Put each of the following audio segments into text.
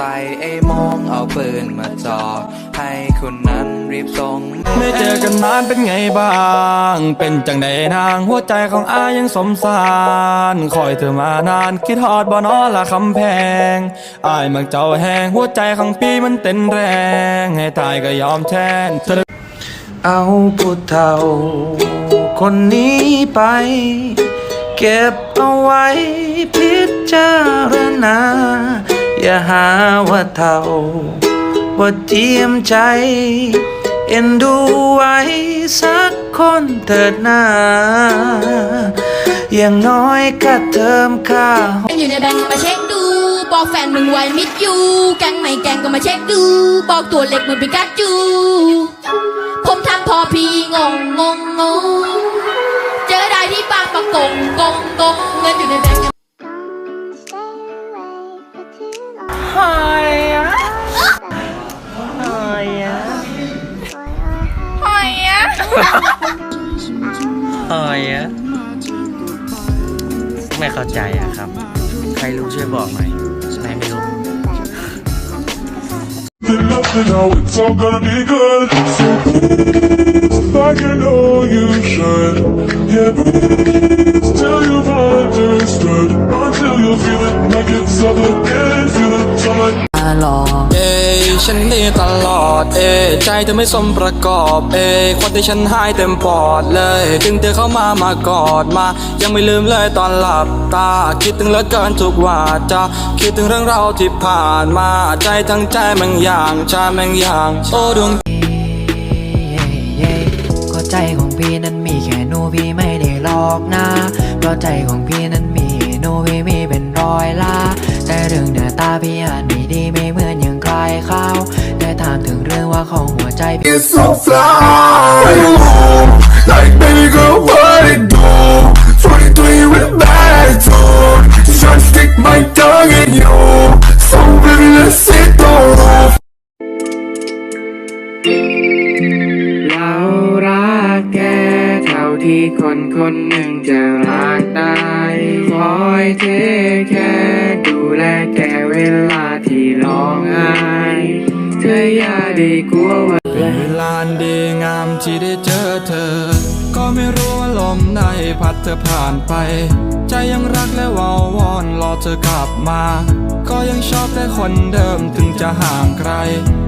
ใส่ไอ้โมองเอาปืนมาจ่อให้คนนั้นรีบส่งไม่เจอกันนานเป็นไงบ้าง เป็นจังใดนางหัวใจของอายังสมสารคอยเธอมานานคิดฮอดบ่นอละคำแพงอายมักเจ้าแหงหัวใจของพี่มันเต้นแรง ให้ตายก็ยอมแทนเธอเอาผู้เฒ่า คนนี้ไป เก็บเอาไว้พิจารณา อย่าหาว่าเฒ่า ว่าเจียมใจ เอ็นดูไว้สักคนเถิดนาอย่างน้อยก็เติมค่าอยู่ในแบงค์มาเช็คดู บอกแฟนมึงไว้มิดอยู่ แกงไม่แกงก็มาเช็คดู บอกตัวเล็กมึงเป็นกัดจู ผมทำพอพี่ อะไม่เข้าใจอะครับ ใครรู้ช่วยบอกหน่อยไม่ไม่รู้ Then up and now it's all gonna be good. So please, like you know you should. Yeah, please, tell you've understood. Until you feel it like it's all again. Feel it till like เอยฉันนี่ตลอด เอยใจเธอไม่สมประกอบ เอยคนที่ฉันหายเต็มปอดเลยถึงเธอเข้ามามากอดมา ยังไม่ลืมเลยตอนหลับตา คิดถึงเหลือเกินทุกวาจาคิดถึงเรื่องเราวที่ผ่านมา ใจทั้งใจมันอย่างชามันอย่างโอ้ดวงก็ใจของพี่นั้นมีแค่หนูพี่ไม่ได้หลอกนะเพราะใจของพี่นั้นมีหนูพี่มีเป็นร้อยล้านแต่เรื่องหน้าตาพี่อาจ ของหัวใจพี่ it's so fly. Like baby girl, what it do? 23 with attitude. Just tryna stick my tongue in you. So baby, let's hit the roof. เรารักแกเท่าที่คนคนหนึ่งจะรักได้คอยเทแค่ดูแลแกเวลาที่ร้องไห้ เธออย่าได้กลัวว่าเป็นเวลานดีงามที่ได้เจอเธอ ก็ไม่รู้ว่าลมในพัดเธอผ่านไป ใจยังรักและวาววอนรอเธอกลับมา ก็ยังชอบแต่คนเดิมถึงจะห่างใคร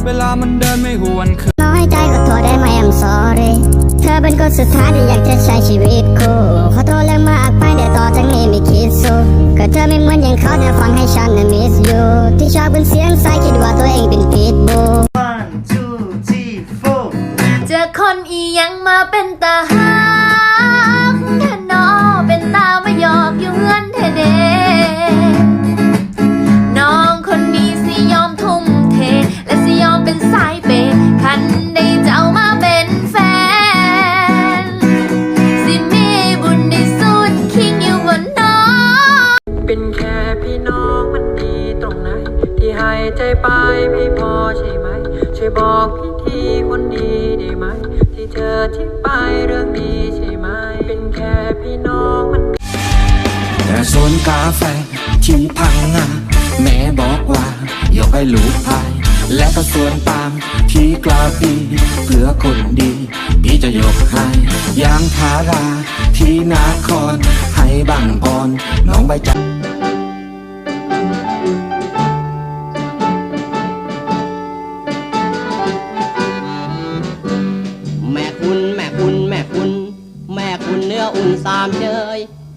เวลามันเดินไม่หวนคืนน้อยใจขอโทษได้ไหม I'm sorry เธอเป็นคนสุดท้ายที่อยากจะใช้ชีวิตคู่ขอโทษแล้วมาก ต่อจากนี้ไม่คิดสู้ก็เธอไม่เหมือนอย่างเขาจะฟังให้ฉันนะ miss you ที่ชอบเป็นเสียงใสคิดว่าตัวเองเป็นพิษบูเจอคนอียังมาเป็นตาหัก อทิ้งไปเรื่องนี้ใช่ไหม เป็นแค่พี่น้องมันแต่สวนกาแฟที่พังงาแม่บอกว่า ยกให้ลูกพาย และก็สวนปามที่กลาปีเพื่อคนดี พี่จะยกให้ยางพาราที่นาครให้บังอ่อน น้องใบจัน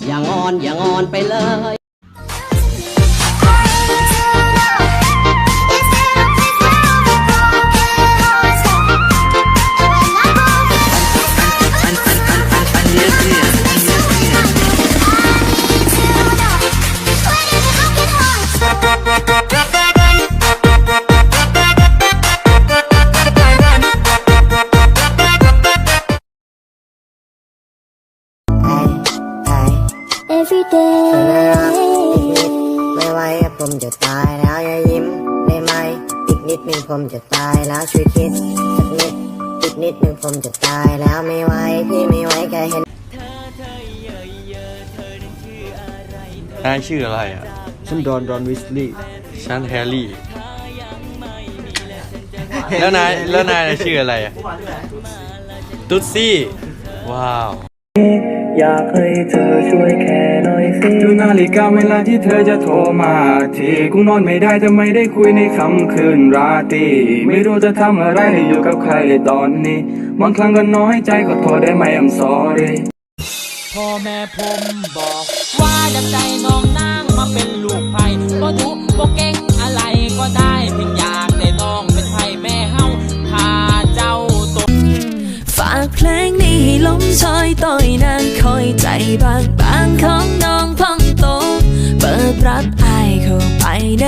อย่างอนอย่างอนไปเลย day ไม่ไหวผมจะตายแล้วอย่ายิ้มได้ไหมอีกนิดนึงผมจะตายแล้วช่วยคิดสักนิดอีกนิดนึงผมจะตายแล้วไม่ไหวพี่ไม่ไหวแค่เห็นนายชื่ออะไรอะ ฉันดอนดอนวิสลีย์ฉันแฮร์รี่ แล้วนายแล้วนายชื่ออะไรอะ ตุ๊ดซี่ ว้าว อยากให้เธอช่วยแค่หน่อยสิดูนาฬิกาเวลาที่เธอจะโทรมาทีกูนอนไม่ได้จะไม่ได้คุยในค่ำคืนราตรีไม่รู้จะทำอะไรให้อยู่กับใครตอนนี้บางครั้งก็น้อยใจขอโทษได้ไหม I'm sorry พ่อแม่ผมบอกว่าดังใจน้อง บางบางของน้องพองโต เปิดรับไอเข้าไปใน